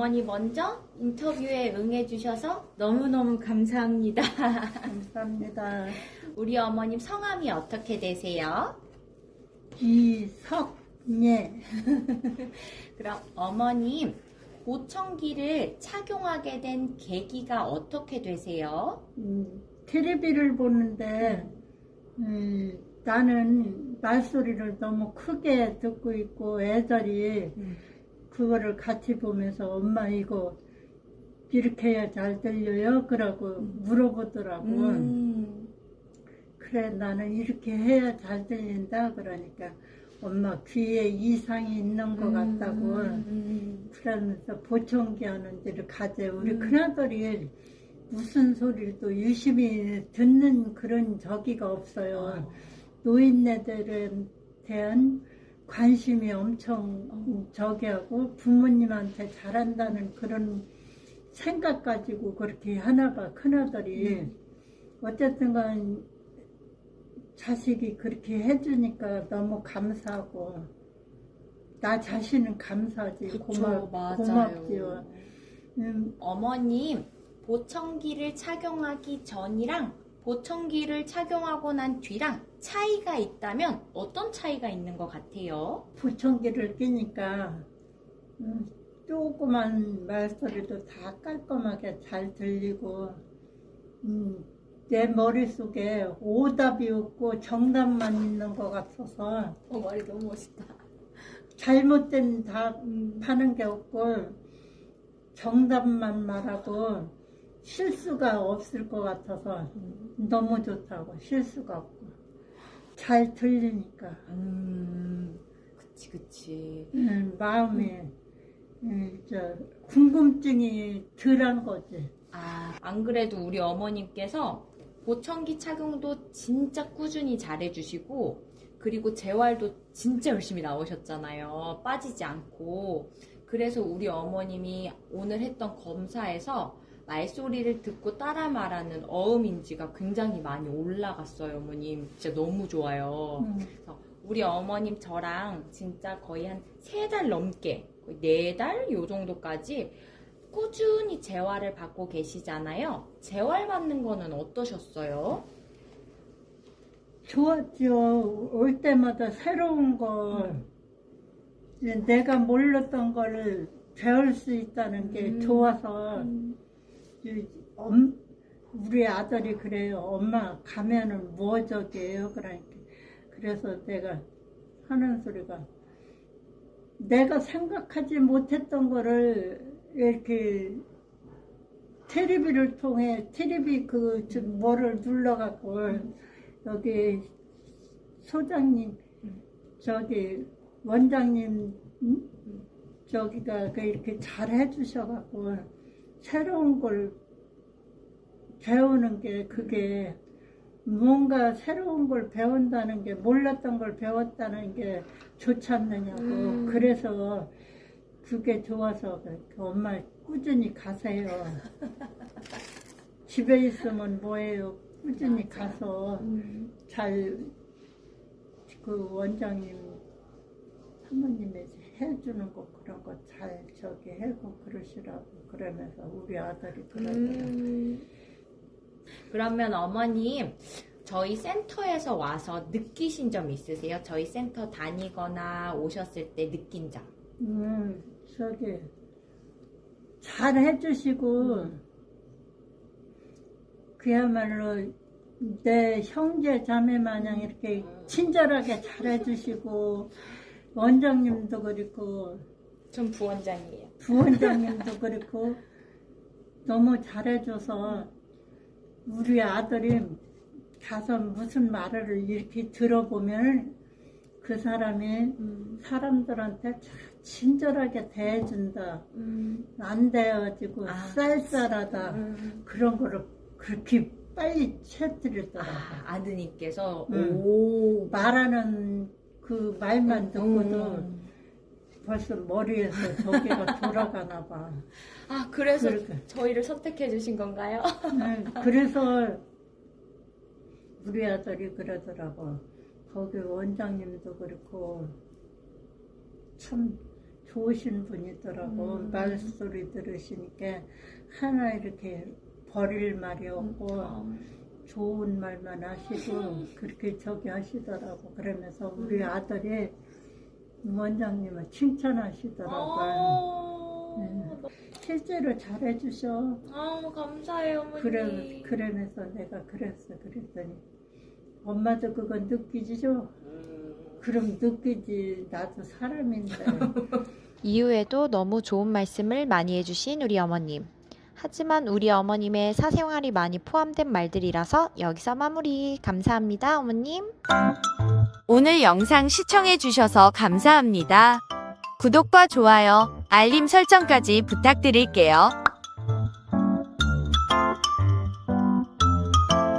어머니 먼저 인터뷰에 응해주셔서 너무너무 감사합니다. 감사합니다. 우리 어머님 성함이 어떻게 되세요? 이석예. 그럼 어머님 보청기를 착용하게 된 계기가 어떻게 되세요? 음, 텔레비를 보는데 음, 나는 말소리를 너무 크게 듣고 있고 애들이 음. 그거를 같이 보면서 엄마 이거 이렇게 해야 잘 들려요? 그러고 물어보더라고. 음. 그래 나는 이렇게 해야 잘 들린다 그러니까 엄마 귀에 이상이 있는 것 같다고 음. 그러면서 보청기 하는 데를 가재 우리 음. 큰아들이 무슨 소리를 또 유심히 듣는 그런 저기가 없어요 노인네들에 대한 관심이 엄청 저기 하고 부모님한테 잘한다는 그런 생각 가지고 그렇게 하나 봐 큰아들이. 어쨌든 간 자식이 그렇게 해주니까 너무 감사하고 나 자신은 감사하지. 그쵸, 맞아요. 고맙지요. 음, 어머님 보청기를 착용하기 전이랑 보청기를 착용하고 난 뒤랑 차이가 있다면 어떤 차이가 있는 것 같아요? 보청기를 끼니까 음, 조그만 말소리도 다 깔끔하게 잘 들리고 음, 내 머릿속에 오답이 없고 정답만 있는 것 같아서 어 말이 너무 멋있다. 잘못된 답 음. 하는 게 없고 정답만 말하고 실수가 없을 것 같아서 너무 좋다고 실수가 없고 잘 들리니까 음, 그치 그치. 음, 마음이 음, 저 궁금증이 덜한 거지. 아, 안 그래도 우리 어머님께서 보청기 착용도 진짜 꾸준히 잘해주시고, 그리고 재활도 진짜 열심히 나오셨잖아요. 빠지지 않고. 그래서 우리 어머님이 오늘 했던 검사에서 말소리를 듣고 따라 말하는 어음인지가 굉장히 많이 올라갔어요, 어머님. 진짜 너무 좋아요. 음, 그래서 우리 어머님 저랑 진짜 거의 한 세 달 넘게 네 달 요 정도까지 꾸준히 재활을 받고 계시잖아요. 재활 받는 거는 어떠셨어요? 좋았죠. 올 때마다 새로운 거 이제 내가 몰랐던 거를 배울 수 있다는 게 음. 좋아서 이 엄, 우리 아들이 그래요. 엄마 가면은 뭐 저기예요? 그러니까 그래서 내가 하는 소리가 내가 생각하지 못했던 거를 이렇게 테레비를 통해 테레비 그저 뭐를 눌러갖고 여기 소장님 저기 원장님 응? 저기가 그 이렇게 잘 해주셔갖고 새로운 걸 배우는 게 그게 뭔가 새로운 걸 배운다는 게 몰랐던 걸 배웠다는 게 좋지 않느냐고. 음. 그래서 그게 좋아서 그 엄마 꾸준히 가세요. 집에 있으면 뭐예요? 꾸준히 가서 잘그 원장님 사모님이 해주는 거 그런 거 잘 저기 해고 그러시라고 그러면서 우리 아들이 그러더라고 음. 그러면 어머님, 저희 센터에서 와서 느끼신 점 있으세요? 저희 센터 다니거나 오셨을 때 느낀 점. 음, 저기 잘 해주시고 그야말로 내 형제 자매 마냥 이렇게 친절하게 잘 해주시고 원장님도 그렇고 전 부원장이에요. 부원장님도 그렇고 너무 잘해줘서 우리 아들이 가서 무슨 말을 이렇게 들어보면 그 사람이 사람들한테 참 친절하게 대해준다. 안 대해지고 아, 쌀쌀하다. 음. 그런 거를 그렇게 빨리 채뜨렸더라고. 아, 아드님께서 음. 오 말하는 그 말만 듣고도 음. 벌써 머리에서 저기가 돌아가나 봐. 아 그래서 그렇게. 저희를 선택해 주신 건가요? 네, 그래서 우리 아들이 그러더라고. 거기 원장님도 그렇고 참 좋으신 분이더라고. 음. 말소리 들으시니까 하나 이렇게 버릴 말이 없고 좋은 말만 하시고 그렇게 저기 하시더라고. 그러면서 우리 아들이 원장님을 칭찬하시더라고요. 어, 네. 실제로 잘해주셔. 아우 감사해요 어머니. 그래, 그러면서 내가 그랬어. 그랬더니 엄마도 그건 느끼지죠? 음. 그럼 느끼지. 나도 사람인데. 이후에도 너무 좋은 말씀을 많이 해주신 우리 어머님. 하지만 우리 어머님의 사생활이 많이 포함된 말들이라서 여기서 마무리. 감사합니다, 어머님. 오늘 영상 시청해주셔서 감사합니다. 구독과 좋아요, 알림 설정까지 부탁드릴게요.